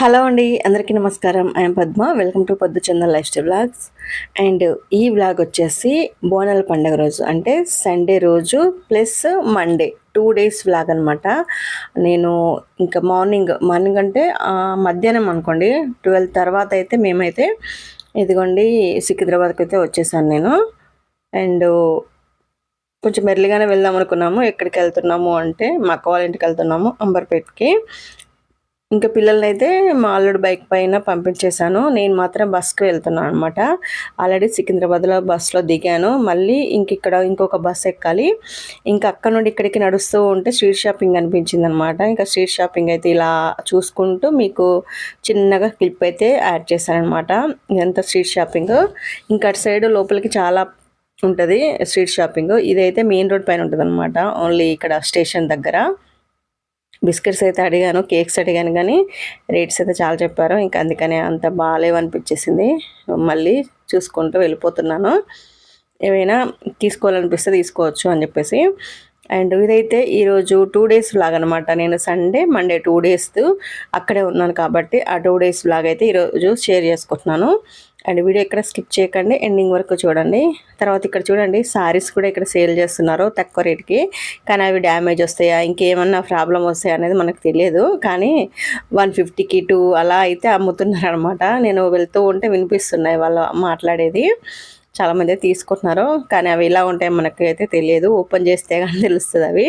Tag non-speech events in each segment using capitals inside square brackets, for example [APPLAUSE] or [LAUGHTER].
Hello అండి అందరికీ నమస్కారం. ఐఎమ్ పద్మ. వెల్కమ్ టు పొద్దు Chandan life style blogs and ఈ బ్లాగ్ వచ్చేసి బోనాల పండుగ రోజు. అంటే సండే రోజు plus Monday. Two days blog అనమాట నేను ఇంకా మార్నింగ్ మార్నింగ్ అంటే మధ్యాహ్నం అనుకోండి. ట్వెల్వ్ తర్వాత అయితే మేమైతే ఇదిగోండి సికింద్రాబాద్కి అయితే వచ్చేసాను నేను. అండ్ కొంచెం మెల్లిగానే వెళ్దాం అనుకున్నాము. ఎక్కడికి వెళ్తున్నాము అంటే మా అక్క వాళ్ళ ఇంటికి వెళ్తున్నాము అంబర్పేట్కి. ఇంకా పిల్లల్ని అయితే మా అల్లుడు బైక్ పైన పంపించేశాను. నేను మాత్రం బస్కి వెళ్తున్నాను అనమాట ఆల్రెడీ సికింద్రాబాద్లో బస్సులో దిగాను. మళ్ళీ ఇంక ఇక్కడ ఇంకొక బస్ ఎక్కాలి. ఇంకా అక్కడ నుండి ఇక్కడికి నడుస్తూ ఉంటే స్ట్రీట్ షాపింగ్ అనిపించింది అనమాట ఇంకా స్ట్రీట్ షాపింగ్ అయితే ఇలా చూసుకుంటూ మీకు చిన్నగా క్లిప్ అయితే యాడ్ చేశానమాట ఇదంతా స్ట్రీట్ షాపింగ్. ఇంకా అటు సైడ్ లోపలికి చాలా ఉంటుంది స్ట్రీట్ షాపింగ్. ఇదైతే మెయిన్ రోడ్ పైన ఉంటుంది ఓన్లీ ఇక్కడ స్టేషన్ దగ్గర. బిస్కెట్స్ అయితే అడిగాను కేక్స్ అడిగాను కానీ రేట్స్ అయితే చాలా చెప్పారు. ఇంకా అందుకని అంత బాగాలేవు అనిపించేసింది. మళ్ళీ చూసుకుంటూ వెళ్ళిపోతున్నాను. ఏమైనా తీసుకోవాలనిపిస్తే తీసుకోవచ్చు అని చెప్పేసి. అండ్ ఇదైతే ఈరోజు టూ డేస్ వ్లాగ్ అనమాట నేను సండే మండే టూ డేస్ అక్కడే ఉన్నాను కాబట్టి ఆ టూ డేస్ వ్లాగ్ అయితే ఈరోజు షేర్ చేసుకుంటున్నాను. అండ్ వీడియో ఇక్కడ స్కిప్ చేయకండి ఎండింగ్ వరకు చూడండి. తర్వాత ఇక్కడ చూడండి సారీస్ కూడా ఇక్కడ సేల్ చేస్తున్నారు తక్కువ రేట్కి కానీ అవి డ్యామేజ్ వస్తాయా ఇంకేమన్నా ప్రాబ్లం వస్తాయా అనేది మనకు తెలియదు. కానీ వన్ ఫిఫ్టీకి టూ అలా అయితే అమ్ముతున్నారు అనమాట నేను వెళ్తూ ఉంటే వినిపిస్తున్నాయి వాళ్ళు మాట్లాడేది. చాలామంది తీసుకుంటున్నారు. కానీ అవి ఇలా ఉంటాయి మనకి అయితే తెలియదు. ఓపెన్ చేస్తే కానీ తెలుస్తుంది అవి.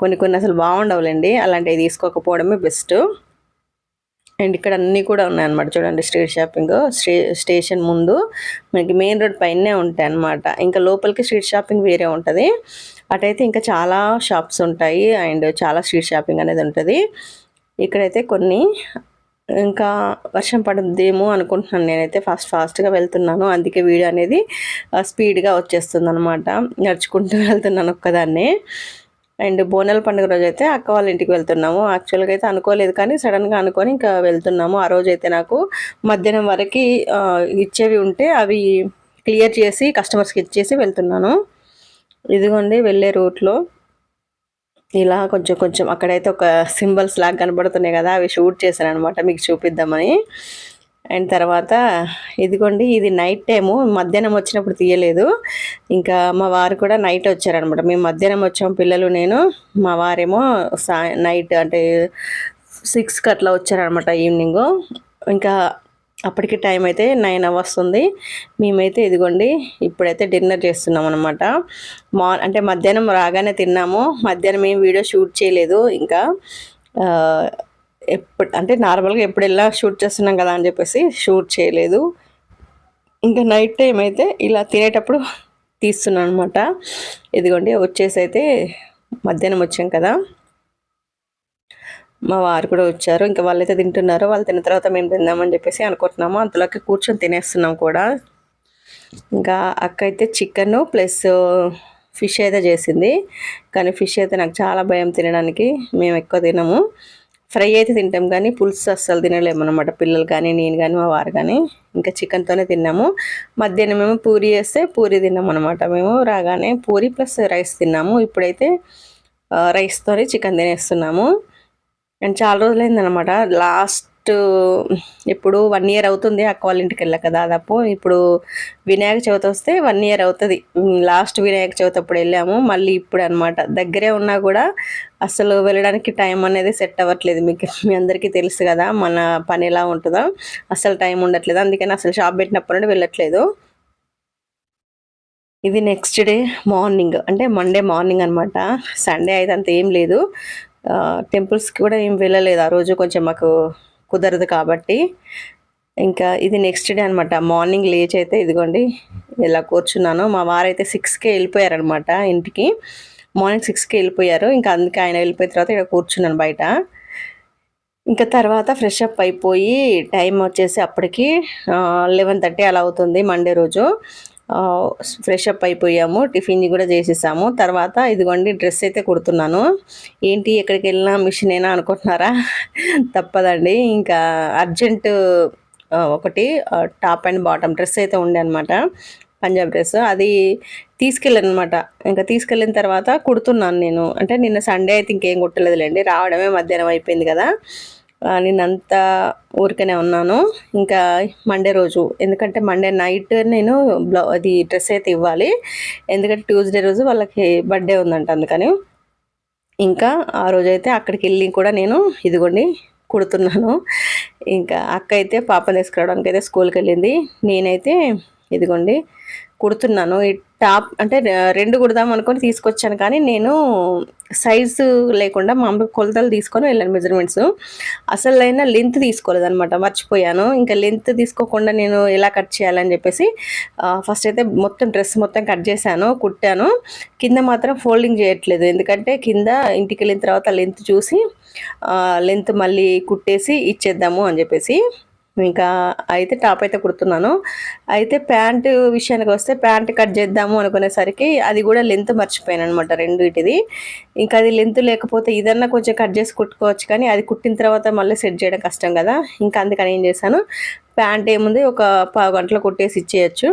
కొన్ని కొన్ని అసలు బాగుండవులేండి. అలాంటివి తీసుకోకపోవడమే బెస్ట్ అండ్ ఇక్కడ అన్నీ కూడా ఉన్నాయన్నమాట. చూడండి స్ట్రీట్ షాపింగ్ స్టే స్టేషన్ ముందు మనకి మెయిన్ రోడ్ పైనే ఉంటాయి అన్నమాట ఇంకా లోపలికి స్ట్రీట్ షాపింగ్ వేరే ఉంటుంది. అటైతే ఇంకా చాలా షాప్స్ ఉంటాయి. అండ్ చాలా స్ట్రీట్ షాపింగ్ అనేది ఉంటుంది. ఇక్కడైతే కొన్ని ఇంకా వర్షం పడుద్దేమో అనుకుంటున్నాను నేనైతే. ఫాస్ట్ ఫాస్ట్గా వెళ్తున్నాను. అందుకే వీడియో అనేది స్పీడ్గా వచ్చేస్తుంది అనమాట నడుచుకుంటూ [LAUGHS] వెళ్తున్నాను ఒక్కదాన్నే. అండ్ బోనాల పండుగ రోజు అయితే అక్క వాళ్ళ ఇంటికి వెళ్తున్నాము. యాక్చువల్గా అయితే అనుకోలేదు కానీ సడన్గా అనుకొని ఇంకా వెళ్తున్నాము. ఆ రోజు అయితే నాకు మధ్యాహ్నం వరకు ఇచ్చేవి ఉంటే అవి క్లియర్ చేసి కస్టమర్స్కి ఇచ్చేసి వెళ్తున్నాను. ఇదిగోండి వెళ్ళే రూట్లో ఇలా కొంచెం కొంచెం అక్కడైతే ఒక సింబల్స్ లాగా కనబడుతున్నాయి కదా అవి షూట్ చేశాను అనమాట మీకు చూపిద్దామని. అండ్ తర్వాత ఇదిగోండి ఇది నైట్ టైము మధ్యాహ్నం వచ్చినప్పుడు తీయలేదు. ఇంకా మా వారు కూడా నైట్ వచ్చారనమాట. మేము మధ్యాహ్నం వచ్చాము పిల్లలు నేను మా వారేమో సా నైట్ అంటే సిక్స్కి అట్లా వచ్చారనమాట ఈవినింగ్ ఇంకా అప్పటికి టైం అయితే నైన్ అవర్స్ ఉంది. మేమైతే ఇదిగోండి ఇప్పుడైతే డిన్నర్ చేస్తున్నాం అనమాట మా అంటే మధ్యాహ్నం రాగానే తిన్నాము. మధ్యాహ్నం ఏం వీడియో షూట్ చేయలేదు. ఇంకా ఎప్పుడు అంటే నార్మల్గా ఎప్పుడు ఎలా షూట్ చేస్తున్నాం కదా అని చెప్పేసి షూట్ చేయలేదు. ఇంకా నైట్ టైం అయితే ఇలా తినేటప్పుడు తీస్తున్నాను అనమాట ఇదిగోండి వచ్చేసి అయితే మధ్యాహ్నం వచ్చాం కదా. మా వారు కూడా వచ్చారు. ఇంకా వాళ్ళైతే తింటున్నారు. వాళ్ళు తిన్న తర్వాత మేము తిందామని చెప్పేసి అనుకుంటున్నాము. అంతలోకి కూర్చొని తినేస్తున్నాం కూడా. ఇంకా అక్క అయితే చికెన్ ప్లస్ ఫిష్ అయితే చేసింది. కానీ ఫిష్ అయితే నాకు చాలా భయం తినడానికి. మేము ఎక్కువ తినము. ఫ్రై అయితే తింటాం కానీ పులుసు అస్సలు తినలేము అనమాట పిల్లలు కానీ నేను కానీ మా వారు కానీ ఇంకా చికెన్తోనే తిన్నాము. మధ్యాహ్నం మేము పూరి చేస్తే పూరి తిన్నాము అనమాట మేము రాగానే పూరి ప్లస్ రైస్ తిన్నాము. ఇప్పుడైతే రైస్తోనే చికెన్ తినేస్తున్నాము. అండ్ చాలా రోజులైందనమాట లాస్ట్ ఇప్పుడు వన్ ఇయర్ అవుతుంది అక్క వాళ్ళ ఇంటికి వెళ్ళక దాదాపు. ఇప్పుడు వినాయక చవితి వస్తే వన్ ఇయర్ అవుతుంది. లాస్ట్ వినాయక చవితి అప్పుడు వెళ్ళాము. మళ్ళీ ఇప్పుడు అనమాట దగ్గరే ఉన్నా కూడా అసలు వెళ్ళడానికి టైం అనేది సెట్ అవ్వట్లేదు. మీకు మీ అందరికీ తెలుసు కదా మన పని ఎలా ఉంటుందో. అసలు టైం ఉండట్లేదు. అందుకని అసలు షాప్ పెట్టినప్పటి నుండి వెళ్ళట్లేదు. ఇది నెక్స్ట్ డే మార్నింగ్ అంటే మండే మార్నింగ్ అనమాట సండే అయితే అంత ఏం లేదు. టెంపుల్స్కి కూడా ఏం వెళ్ళలేదు. ఆ రోజు కొంచెం మాకు కుదరదు కాబట్టి ఇంకా ఇది నెక్స్ట్ డే అనమాట మార్నింగ్ లేచి అయితే ఇదిగోండి ఇలా కూర్చున్నాను. మా వారైతే సిక్స్కే వెళ్ళిపోయారనమాట ఇంటికి. మార్నింగ్ సిక్స్కి వెళ్ళిపోయారు. ఇంకా అందుకే ఆయన వెళ్ళిపోయిన తర్వాత ఇక్కడ కూర్చున్నాను బయట. ఇంకా తర్వాత ఫ్రెష్ అప్ అయిపోయి టైం వచ్చేసి అప్పటికి లెవెన్ థర్టీ అలా అవుతుంది మండే రోజు. ఫ్రెష్ అప్ అయిపోయాము టిఫిన్ కూడా చేసేసాము. తర్వాత ఇదిగోండి డ్రెస్ అయితే కుడుతున్నాను. ఏంటి ఎక్కడికి వెళ్ళినా మిషన్ అయినా అనుకుంటున్నారా? [LAUGHS] తప్పదండి. ఇంకా అర్జెంట్ ఒకటి టాప్ అండ్ బాటమ్ డ్రెస్ అయితే ఉండే అనమాట పంజాబ్ డ్రెస్ అది తీసుకెళ్ళాను అనమాట ఇంకా తీసుకెళ్ళిన తర్వాత కుడుతున్నాను నేను. అంటే నిన్న సండే అయితే ఇంకేం కుట్టలేదులేండి. రావడమే మధ్యాహ్నం అయిపోయింది కదా. నేనంతా ఊరికనే ఉన్నాను. ఇంకా మండే రోజు ఎందుకంటే మండే నైట్ నేను బ్లౌ అది డ్రెస్ అయితే ఇవ్వాలి. ఎందుకంటే ట్యూస్డే రోజు వాళ్ళకి బర్త్డే ఉందంట అందుకని. ఇంకా ఆ రోజైతే అక్కడికి వెళ్ళి కూడా నేను ఇదిగోండి కుడుతున్నాను. ఇంకా అక్క అయితే పాప తీసుకురావడానికి అయితే స్కూల్కి వెళ్ళింది. నేనైతే ఇదిగోండి కుడుతున్నాను. ఈ టాప్ అంటే రెండు కుడదాం అనుకొని తీసుకొచ్చాను కానీ నేను సైజు లేకుండా మామూలు కొలతలు తీసుకొని వెళ్ళాను మెజర్మెంట్స్. అసలైన లెంత్ తీసుకోలేదనమాట మర్చిపోయాను. ఇంకా లెంత్ తీసుకోకుండా నేను ఎలా కట్ చేయాలని చెప్పేసి ఫస్ట్ అయితే మొత్తం డ్రెస్ మొత్తం కట్ చేశాను కుట్టాను. కింద మాత్రం ఫోల్డింగ్ చేయట్లేదు. ఎందుకంటే కింద ఇంటికి వెళ్ళిన తర్వాత లెంత్ చూసి లెంత్ మళ్ళీ కుట్టేసి ఇచ్చేద్దాము అని చెప్పేసి ఇంకా అయితే టాప్ అయితే కుడుతున్నాను. అయితే ప్యాంట్ విషయానికి వస్తే ప్యాంట్ కట్ చేద్దాము అనుకునేసరికి అది కూడా లెంత్ మర్చిపోయాను అనమాట రెండు ఇటుది ఇంకా అది లెంత్ లేకపోతే ఇదన్నా కొంచెం కట్ చేసి కుట్టుకోవచ్చు కానీ అది కుట్టిన తర్వాత మళ్ళీ సెట్ చేయడం కష్టం కదా. ఇంకా అందుకని ఏం చేశాను ప్యాంట్ ఏముంది ఒక పావు గంటలో కుట్టేసి ఇచ్చేయచ్చు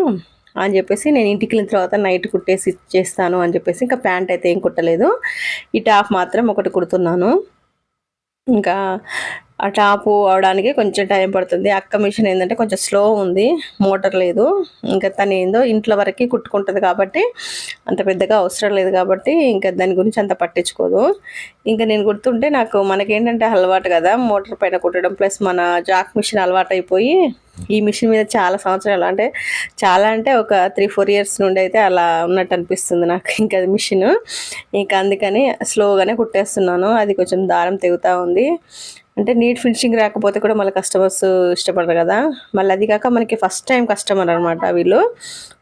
అని చెప్పేసి నేను ఇంటికి వెళ్ళిన తర్వాత నైట్ కుట్టేసి ఇచ్చేస్తాను అని చెప్పేసి ఇంకా ప్యాంట్ అయితే ఏం కుట్టలేదు. ఈ టాప్ మాత్రం ఒకటి కుడుతున్నాను. ఇంకా ఆ టాపు అవడానికి కొంచెం టైం పడుతుంది. అక్క మిషన్ ఏంటంటే కొంచెం స్లో ఉంది. మోటార్ లేదు. ఇంకా తను ఏందో ఇంట్లో వరకు కుట్టుకుంటుంది కాబట్టి అంత పెద్దగా అవసరం లేదు కాబట్టి ఇంకా దాని గురించి అంత పట్టించుకోదు. ఇంకా నేను గుర్తుంటే నాకు మనకేంటంటే అలవాటు కదా మోటార్ పైన కుట్టడం ప్లస్ మన జాక్ మిషన్ అలవాటు అయిపోయి ఈ మిషన్ మీద చాలా సంవత్సరాలు అంటే చాలా అంటే ఒక త్రీ ఫోర్ ఇయర్స్ నుండి అయితే అలా ఉన్నట్టు అనిపిస్తుంది నాకు ఇంకా మిషన్. ఇంకా అందుకని స్లోగానే కుట్టేస్తున్నాను. అది కొంచెం దారం తెగుతూ ఉంది. అంటే నీట్ ఫినిషింగ్ రాకపోతే కూడా మళ్ళీ కస్టమర్స్ ఇష్టపడరు కదా. మళ్ళీ అది కాక మనకి ఫస్ట్ టైం కస్టమర్ అనమాట వీళ్ళు.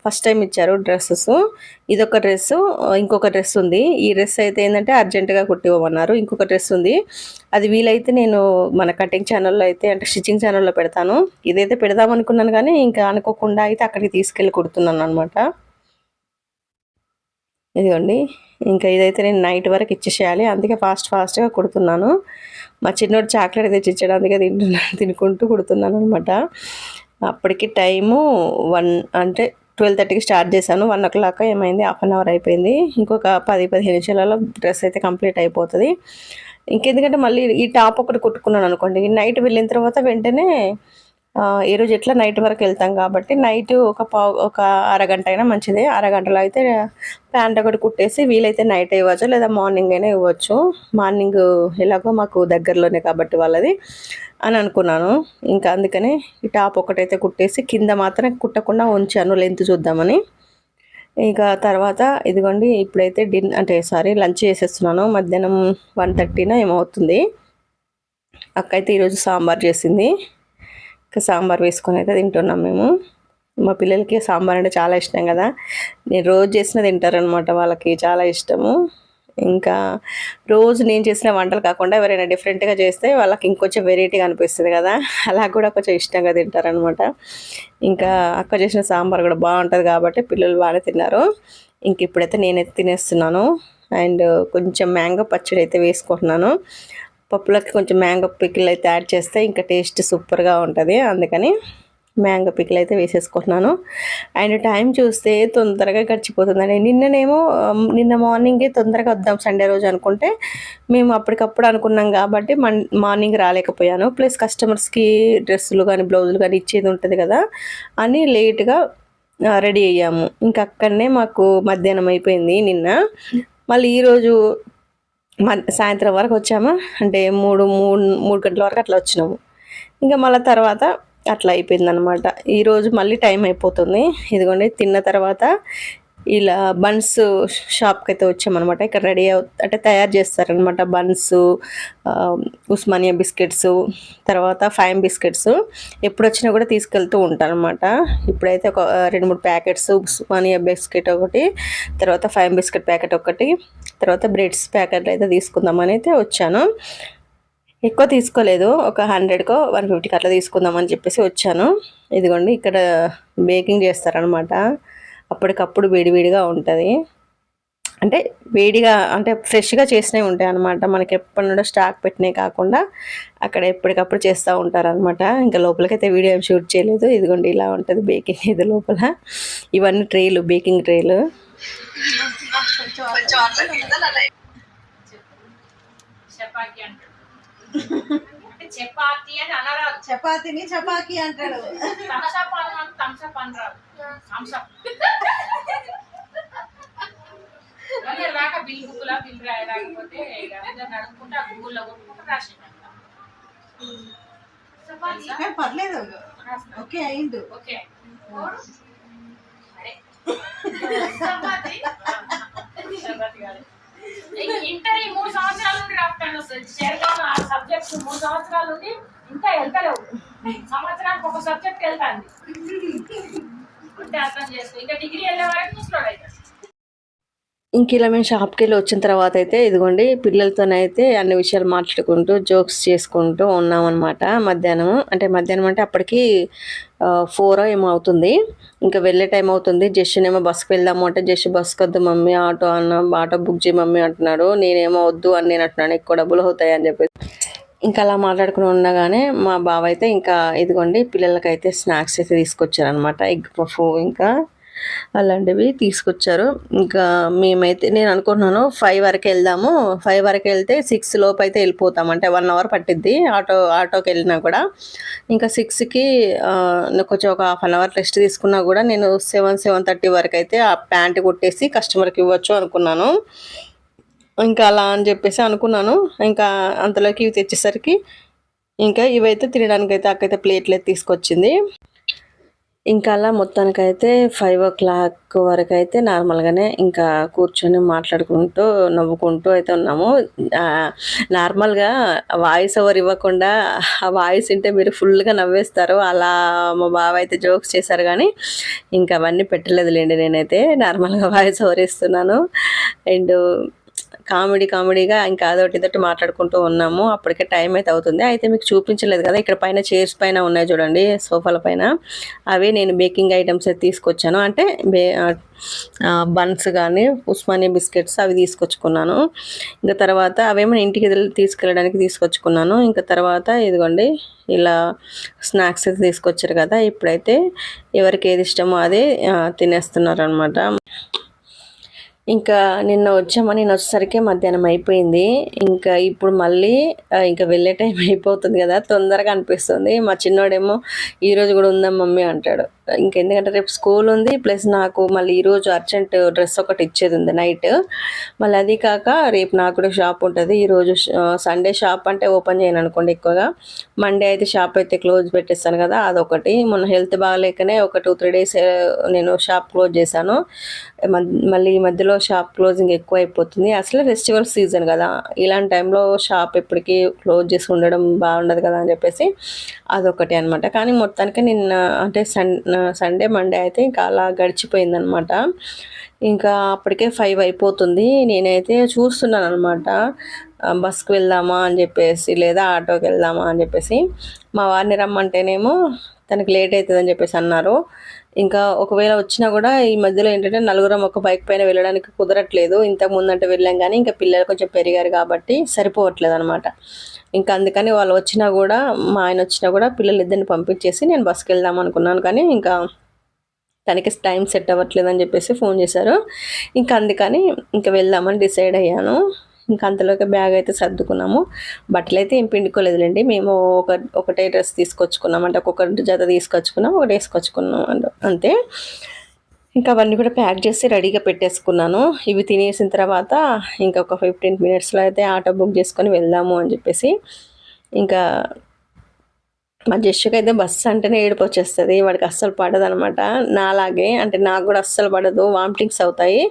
ఫస్ట్ టైం ఇచ్చారు డ్రెస్సెస్ ఇదొక డ్రెస్ ఇంకొక డ్రెస్ ఉంది. ఈ డ్రెస్ అయితే ఏంటంటే అర్జెంటుగా కుట్టివ్వమన్నారు. ఇంకొక డ్రెస్ ఉంది. అది వీలైతే నేను మన కటింగ్ ఛానల్లో అయితే అంటే స్టిచ్చింగ్ ఛానల్లో పెడతాను. ఇదైతే పెడదాం అనుకున్నాను కానీ ఇంకా అనుకోకుండా అయితే అక్కడికి తీసుకెళ్ళి కుడుతున్నాను అనమాట ఇదిగోండి. ఇంకా ఇదైతే నేను నైట్ వరకు ఇచ్చేసేయాలి. అందుకే ఫాస్ట్ ఫాస్ట్గా కుడుతున్నాను. మా చిన్నోడు చాక్లెట్ తెచ్చి ఇచ్చాడు అందుకే తింటున్నాను తినుకుంటూ కుడుతున్నాను అనమాట అప్పటికి టైము వన్ అంటే ట్వెల్వ్ థర్టీకి స్టార్ట్ చేశాను. వన్ ఓ క్లాక్ ఏమైంది? హాఫ్ అన్ అవర్ అయిపోయింది. ఇంకొక పది పదిహేను నిమిషాలలో డ్రెస్ అయితే కంప్లీట్ అయిపోతుంది. ఇంకెందుకంటే మళ్ళీ ఈ టాప్ ఒకటి కుట్టుకున్నాను అనుకోండి. నైట్ వెళ్ళిన తర్వాత వెంటనే ఈ రోజు ఎట్లా నైట్ వరకు వెళ్తాం కాబట్టి నైట్ ఒక పావు ఒక అరగంట అయినా మంచిదే. అరగంటలో అయితే ప్యాంట్ ఒకటి కుట్టేసి వీలైతే నైట్ ఇవ్వచ్చు లేదా మార్నింగ్ అయినా ఇవ్వచ్చు. మార్నింగ్ ఎలాగో మాకు దగ్గరలోనే కాబట్టి వాళ్ళది అని అనుకున్నాను. ఇంకా అందుకని ఈ టాప్ ఒకటైతే కుట్టేసి కింద మాత్రం కుట్టకుండా ఉంచాను లెంత్ చూద్దామని. ఇక తర్వాత ఇదిగోండి ఇప్పుడైతే డిన్ అంటే సారీ లంచ్ చేసేస్తున్నాను. మధ్యాహ్నం వన్ థర్టీన ఏమవుతుంది? అక్క అయితే ఈరోజు సాంబార్ చేసింది. ఇంకా సాంబార్ వేసుకొని అయితే తింటున్నాం మేము. మా పిల్లలకి సాంబార్ అంటే చాలా ఇష్టం కదా. నేను రోజు చేసిన తింటారనమాట వాళ్ళకి చాలా ఇష్టము. ఇంకా రోజు నేను చేసిన వంటలు కాకుండా ఎవరైనా డిఫరెంట్గా చేస్తే వాళ్ళకి ఇంకొంచెం వెరైటీగా అనిపిస్తుంది కదా. అలా కూడా కొంచెం ఇష్టంగా తింటారనమాట ఇంకా అక్క చేసిన సాంబార్ కూడా బాగుంటుంది కాబట్టి పిల్లలు బాగానే తిన్నారు. ఇంక ఇప్పుడైతే నేనైతే తినేస్తున్నాను. అండ్ కొంచెం మ్యాంగో పచ్చడి అయితే వేసుకుంటున్నాను. పప్పులోకి కొంచెం మ్యాంగో పికిల్ అయితే యాడ్ చేస్తే ఇంకా టేస్ట్ సూపర్గా ఉంటుంది. అందుకని మ్యాంగో పికిల్ అయితే వేసేసుకుంటున్నాను. అండ్ టైం చూస్తే తొందరగా గడిచిపోతుందండి. నిన్ననేమో నిన్న మార్నింగే తొందరగా వద్దాం సండే రోజు అనుకుంటే మేము అప్పటికప్పుడు అనుకున్నాం కాబట్టి మన్ మార్నింగ్ రాలేకపోయాను. ప్లస్ కస్టమర్స్కి డ్రెస్సులు కానీ బ్లౌజులు కానీ ఇచ్చేది ఉంటుంది కదా అని లేట్గా రెడీ అయ్యాము. ఇంకా అక్కడనే మాకు మధ్యాహ్నం అయిపోయింది నిన్న. మళ్ళీ ఈరోజు మ సాయంత్రం వరకు వచ్చామా. అంటే మూడు మూడు మూడు గంటల వరకు అట్లా వచ్చినాము. ఇంకా మళ్ళీ తర్వాత అట్లా అయిపోయింది అనమాట ఈరోజు మళ్ళీ టైం అయిపోతుంది. ఇదిగోండి తిన్న తర్వాత ఇలా బన్స్ షాప్కి అయితే వచ్చామన్నమాట. ఇక్కడ రెడీ అవు అంటే తయారు చేస్తారనమాట బన్స్ ఉస్మానియా బిస్కెట్స్ తర్వాత ఫైమ్ బిస్కెట్స్ ఎప్పుడు వచ్చినా కూడా తీసుకెళ్తూ ఉంటారనమాట ఇప్పుడైతే ఒక రెండు మూడు ప్యాకెట్స్ ఉస్మానియా బిస్కెట్ ఒకటి తర్వాత ఫైవ్ బిస్కెట్ ప్యాకెట్ ఒకటి తర్వాత బ్రెడ్స్ ప్యాకెట్లు అయితే తీసుకుందామని అయితే వచ్చాను. ఎక్కువ తీసుకోలేదు ఒక హండ్రెడ్కో వన్ ఫిఫ్టీకి అట్లా తీసుకుందామని చెప్పేసి వచ్చాను. ఇదిగోండి ఇక్కడ బేకింగ్ చేస్తారనమాట అప్పటికప్పుడు వేడివేడిగా ఉంటుంది. అంటే వేడిగా అంటే ఫ్రెష్గా చేసినవి ఉంటాయి అనమాట మనకి ఎప్పటి నుండో స్టాక్ పెట్టినవి కాకుండా అక్కడ ఎప్పటికప్పుడు చేస్తూ ఉంటారనమాట ఇంకా లోపలికైతే వీడియో ఏం షూట్ చేయలేదు. ఇదిగోండి ఇలా ఉంటుంది బేకింగ్ ఇది లోపల. ఇవన్నీ ట్రేలు బేకింగ్ ట్రేలు. చపాతి చపాతి అని అనరాదు. చపాతీని చపాకి అంటాడు. థమ్సప్ అనరాదు థమ్సప్ అనరాదు. థమ్సప్ అందరు రాక బిల్ బుక్ లా బిల్ రాయ రాకపోతే ఇక అందరు నడుపుకుంటా గూగుల్లో కొట్టుకుంటూ చపాతి. పర్లేదు. ఓకే అయిండు. ఓకే. చపాతి? [LAUGHS] చపాతి కాదు. ఇంటర్ ఈ మూడు సంవత్సరాలు నుండి రాస్తాను చేరకాలం ఆ సబ్జెక్ట్ మూడు సంవత్సరాలు నుండి ఇంకా వెళ్తలేవు. సంవత్సరానికి ఒక సబ్జెక్ట్ వెళ్తాను అర్థం చేసుకో. ఇంకా డిగ్రీ వెళ్ళే వరకు ముసలోడు అవుతాడు. ఇంక ఇలా మేము షాప్కి వెళ్ళి వచ్చిన తర్వాత అయితే ఇదిగోండి పిల్లలతోనైతే అన్ని విషయాలు మాట్లాడుకుంటూ జోక్స్ చేసుకుంటూ ఉన్నామన్నమాట మధ్యాహ్నం అంటే మధ్యాహ్నం అంటే అప్పటికి ఫోర్ ఏమో అవుతుంది. ఇంకా వెళ్ళే టైం అవుతుంది. జస్ట్నేమో బస్కి వెళ్దాము అంటే జస్ట్ బస్కి వద్దు మమ్మీ ఆటో అన్న ఆటో బుక్ చేయి మమ్మీ అంటున్నాడు. నేనేమో వద్దు అని నేను అంటున్నాను. ఎక్కువ డబ్బులు అవుతాయి అని చెప్పేసి. ఇంకా అలా మాట్లాడుకుని ఉండగానే మా బావ అయితే ఇంకా ఇదిగోండి పిల్లలకైతే స్నాక్స్ అయితే తీసుకొచ్చారనమాట ఎగ్ పఫ్ ఇంకా అలాంటివి తీసుకొచ్చారు. ఇంకా మేమైతే నేను అనుకుంటున్నాను ఫైవ్ వరకు వెళ్దాము. ఫైవ్ వరకు వెళ్తే సిక్స్ లోపు అయితే వెళ్ళిపోతాం. అంటే వన్ అవర్ పట్టిద్ది ఆటో ఆటోకి వెళ్ళినా కూడా. ఇంకా సిక్స్కి కొంచెం ఒక హాఫ్ అన్ అవర్ రెస్ట్ తీసుకున్నా కూడా నేను సెవెన్ సెవెన్ థర్టీ వరకు అయితే ఆ ప్యాంట్ కుట్టేసి కస్టమర్కి ఇవ్వచ్చు అనుకున్నాను. ఇంకా అలా అని చెప్పేసి అనుకున్నాను. ఇంకా అంతలోకి ఇవి తెచ్చేసరికి ఇంకా ఇవైతే తినడానికి అయితే అక్కైతే ప్లేట్లు అయితే తీసుకొచ్చింది. ఇంకా అలా మొత్తానికైతే ఫైవ్ ఓ క్లాక్ వరకు అయితే నార్మల్గానే ఇంకా కూర్చొని మాట్లాడుకుంటూ నవ్వుకుంటూ అయితే ఉన్నాము. నార్మల్గా వాయిస్ ఓవర్ ఇవ్వకుండా ఆ వాయిస్ ఉంటే మీరు ఫుల్గా నవ్వేస్తారు. అలా మా బావ అయితే జోక్స్ చేశారు కానీ ఇంకా అవన్నీ పెట్టలేదులేండి నేనైతే. నార్మల్గా వాయిస్ ఓవర్ ఇస్తున్నాను. అండ్ కామెడీ కామెడీగా ఇంకా అదొకటి ఇదొకటి మాట్లాడుకుంటూ ఉన్నాము. అప్పటికే టైం అయితే అవుతుంది. అయితే మీకు చూపించలేదు కదా ఇక్కడ పైన చైర్స్ పైన ఉన్నాయి చూడండి సోఫాల పైన. అవి నేను బేకింగ్ ఐటమ్స్ అయితే తీసుకొచ్చాను. అంటే బే బన్స్ కానీ ఉస్మానియా బిస్కెట్స్ అవి తీసుకొచ్చుకున్నాను. ఇంకా తర్వాత అవేమో ఇంటికి వెళ్ళి తీసుకెళ్ళడానికి తీసుకొచ్చుకున్నాను. ఇంకా తర్వాత ఇదిగోండి ఇలా స్నాక్స్ అయితే తీసుకొచ్చారు కదా ఇప్పుడైతే ఎవరికి ఏది ఇష్టమో అదే తినేస్తున్నారు అనమాట ఇంకా నిన్న వచ్చామా? నేను వచ్చేసరికి మధ్యాహ్నం అయిపోయింది. ఇంకా ఇప్పుడు మళ్ళీ ఇంకా వెళ్ళే టైం అయిపోతుంది కదా తొందరగా అనిపిస్తుంది. మా చిన్నోడేమో ఈరోజు కూడా ఉందా మమ్మీ? అంటాడు. ఇంకా ఎందుకంటే రేపు స్కూల్ ఉంది ప్లస్ నాకు మళ్ళీ ఈరోజు అర్జెంట్ డ్రెస్ ఒకటి ఇచ్చేది ఉంది నైట్. మళ్ళీ అది కాక రేపు నాకు కూడా షాప్ ఉంటుంది. ఈరోజు సండే షాప్ అంటే ఓపెన్ చేయను అనుకోండి ఎక్కువగా. మండే అయితే షాప్ అయితే క్లోజ్ పెట్టేస్తాను కదా అదొకటి. మొన్న హెల్త్ బాగాలేకనే ఒక టూ త్రీ డేస్ నేను షాప్ క్లోజ్ చేశాను. మళ్ళీ ఈ మధ్యలో షాప్ క్లోజింగ్ ఎక్కువ అయిపోతుంది అసలు ఫెస్టివల్ సీజన్ కదా. ఇలాంటి టైంలో షాప్ ఎప్పటికీ క్లోజ్ చేసి ఉండడం బాగుండదు కదా అని చెప్పేసి అదొకటి అనమాట కానీ మొత్తానికి నిన్న అంటే సన్ సండే మండే అయితే ఇంకా అలా గడిచిపోయిందనమాట ఇంకా అప్పటికే ఫైవ్ అయిపోతుంది. నేనైతే చూస్తున్నాను అనమాట బస్కి వెళ్దామా అని చెప్పేసి లేదా ఆటోకి వెళ్దామా అని చెప్పేసి. మా వారిని రమ్మంటేనేమో తనకి లేట్ అవుతుంది అని చెప్పేసి అన్నారు. ఇంకా ఒకవేళ వచ్చినా కూడా ఈ మధ్యలో ఏంటంటే నలుగురం ఒక బైక్ పైన వెళ్ళడానికి కుదరట్లేదు. ఇంతకు ముందు అంటే వెళ్ళాం కానీ ఇంకా పిల్లలు కొంచెం పెరిగారు కాబట్టి సరిపోవట్లేదు అనమాట ఇంకా అందుకని వాళ్ళు వచ్చినా కూడా మా ఆయన వచ్చినా కూడా పిల్లలు ఇద్దరిని పంపించేసి నేను బస్కి వెళ్దాం అనుకున్నాను కానీ ఇంకా తనకి టైం సెట్ అవ్వట్లేదు అని చెప్పేసి ఫోన్ చేశారు. ఇంకా అందుకని ఇంకా వెళ్దామని డిసైడ్ అయ్యాను. ఇంకా అంతలోకి బ్యాగ్ అయితే సర్దుకున్నాము. బట్టలు అయితే ఏం పిండుకోలేదులేండి. మేము ఒక ఒకటే డ్రెస్ తీసుకొచ్చుకున్నాం అంటే ఒక్కొక్క జత తీసుకొచ్చుకున్నాం ఒకటి వేసుకొచ్చుకున్నాం అంతే. ఇంకా అవన్నీ కూడా ప్యాక్ చేసి రెడీగా పెట్టేసుకున్నాను. ఇవి తినేసిన తర్వాత ఇంకా ఒక ఫిఫ్టీన్ మినిట్స్లో అయితే ఆటో బుక్ చేసుకొని వెళ్దాము అని చెప్పేసి. ఇంకా మా జస్సుకి అయితే బస్సు అంటేనే ఏడుపు వచ్చేస్తుంది వాడికి అస్సలు పడదు అనమాట నాలాగే అంటే నాకు కూడా అస్సలు పడదు. వామిటింగ్స్ అవుతాయి.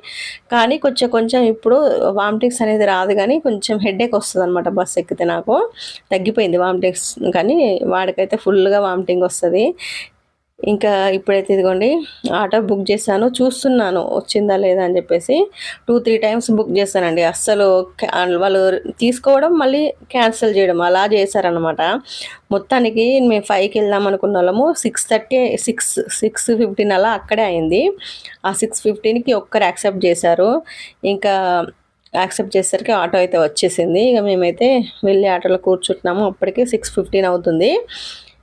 కానీ కొంచెం కొంచెం ఇప్పుడు వామిటింగ్స్ అనేది రాదు కానీ కొంచెం హెడేక్ వస్తుంది అనమాట బస్సు ఎక్కితే నాకు. తగ్గిపోయింది వామిటింగ్స్. కానీ వాడికైతే ఫుల్గా వామిటింగ్ వస్తుంది. ఇంకా ఇప్పుడైతే ఇదిగోండి ఆటో బుక్ చేశాను చూస్తున్నాను వచ్చిందా లేదా అని చెప్పేసి. టూ త్రీ టైమ్స్ బుక్ చేశానండి. అస్సలు వాళ్ళు తీసుకోవడం మళ్ళీ క్యాన్సిల్ చేయడం అలా చేశారనమాట మొత్తానికి మేము ఫైవ్కి వెళ్దాం అనుకున్న వాళ్ళము six thirty six six fifteen అలా అక్కడే అయింది. ఆ సిక్స్ ఫిఫ్టీన్కి ఒక్కరు యాక్సెప్ట్ చేశారు. ఇంకా యాక్సెప్ట్ చేసేసరికి ఆటో అయితే వచ్చేసింది. ఇక మేమైతే వెళ్ళి ఆటోలో కూర్చుంటున్నాము. అప్పటికి సిక్స్ ఫిఫ్టీన్ అవుతుంది.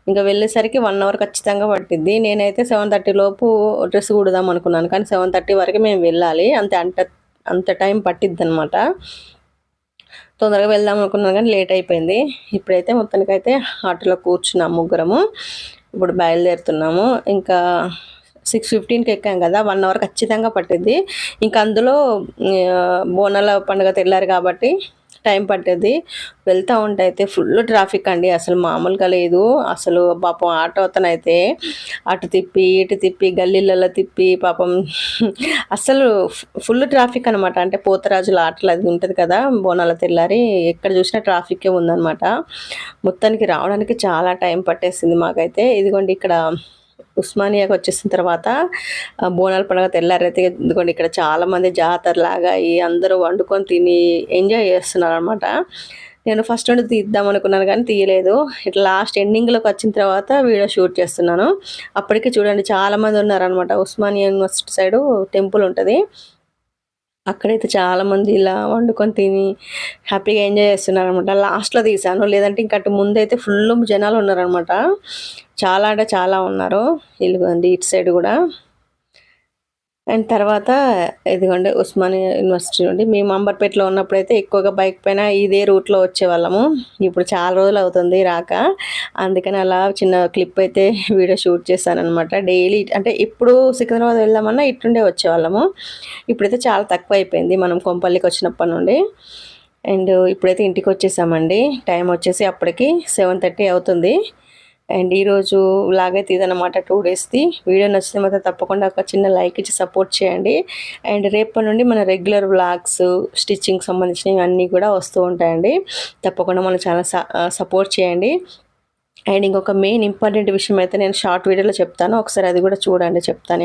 ఇంకా వెళ్ళేసరికి వన్ అవర్ ఖచ్చితంగా పట్టిద్ది. నేనైతే సెవెన్ థర్టీ లోపు డ్రెస్ కుడదాం అనుకున్నాను. కానీ సెవెన్ థర్టీ వరకు మేము వెళ్ళాలి. అంతే అంత అంత టైం పట్టిద్ది అనమాట తొందరగా వెళ్దాం అనుకున్నాను కానీ లేట్ అయిపోయింది. ఇప్పుడైతే మొత్తానికైతే ఆటోలో కూర్చున్నాం ముగ్గురము. ఇప్పుడు బయలుదేరుతున్నాము. ఇంకా సిక్స్ ఫిఫ్టీన్కి ఎక్కాం కదా. వన్ అవర్ ఖచ్చితంగా పట్టింది ఇంకా అందులో బోనాల పండుగ తెల్లారు కాబట్టి టైం పట్టేది. వెళ్తూ ఉంటే అయితే ఫుల్ ట్రాఫిక్ అండి. అసలు మామూలుగా లేదు. అసలు పాపం ఆటో అతనైతే అటు తిప్పి ఇటు తిప్పి గల్లీలలో తిప్పి పాపం [LAUGHS] అసలు ఫుల్ ట్రాఫిక్ అనమాట అంటే పోతరాజుల ఆటలు అది ఉంటుంది కదా బోనాల తెల్లారి ఎక్కడ చూసినా ట్రాఫిక్కే ఉందన్నమాట. మొత్తానికి రావడానికి చాలా టైం పట్టేసింది మాకైతే. ఇదిగోండి ఇక్కడ ఉస్మానియాకి వచ్చేసిన తర్వాత బోనాల పండుగ తెల్లారైతే ఎందుకంటే ఇక్కడ చాలామంది జాతరలాగా జాతర లాగా ఈ అందరూ వండుకొని తిని ఎంజాయ్ చేస్తున్నారు అనమాట నేను ఫస్ట్ నుండి తీద్దాం అనుకున్నాను కానీ తీయలేదు. ఇట్లా లాస్ట్ ఎండింగ్లోకి వచ్చిన తర్వాత వీడియో షూట్ చేస్తున్నాను. అప్పటికి చూడండి చాలామంది ఉన్నారనమాట ఉస్మానియా యూనివర్సిటీ సైడు టెంపుల్ ఉంటుంది. అక్కడైతే చాలా మంది ఇలా వండుకొని తిని హ్యాపీగా ఎంజాయ్ చేస్తున్నారు అనమాట లాస్ట్లో తీసాను. లేదంటే ఇంకా అటు ముందైతే ఫుల్ జనాలు ఉన్నారనమాట చాలా అంటే చాలా ఉన్నారు. ఇదిగోండి ఇటు సైడ్ కూడా. అండ్ తర్వాత ఇదిగోండి ఉస్మానియా యూనివర్సిటీ నుండి మేము అంబర్పేటలో ఉన్నప్పుడైతే ఎక్కువగా బైక్ పైన ఇదే రూట్లో వచ్చేవాళ్ళము. ఇప్పుడు చాలా రోజులు అవుతుంది రాక. అందుకని అలా చిన్న క్లిప్ అయితే [LAUGHS] వీడియో షూట్ చేశాను అనమాట డైలీ అంటే ఇప్పుడు సికింద్రాబాద్ వెళ్దామన్నా ఇట్టుండే వచ్చేవాళ్ళము. ఇప్పుడైతే చాలా తక్కువ అయిపోయింది మనం కొంపల్లికి వచ్చినప్పటి నుండి. అండ్ ఇప్పుడైతే ఇంటికి వచ్చేసామండి. టైం వచ్చేసి అప్పటికి సెవెన్ థర్టీ అవుతుంది. అండ్ ఈరోజు లాగైతే ఇదన్నమాట టూ డేస్ది వీడియో నచ్చితే మాత్రం తప్పకుండా ఒక చిన్న లైక్ ఇచ్చి సపోర్ట్ చేయండి. అండ్ రేపటి నుండి మన రెగ్యులర్ వ్లాగ్స్ స్టిచ్చింగ్ సంబంధించినవి అన్నీ కూడా వస్తూ ఉంటాయండి. తప్పకుండా మన ఛానల్ సపోర్ట్ చేయండి. అండ్ ఇంకొక మెయిన్ ఇంపార్టెంట్ విషయం అయితే నేను షార్ట్ వీడియోలో చెప్తాను. ఒకసారి అది కూడా చూడండి చెప్తాను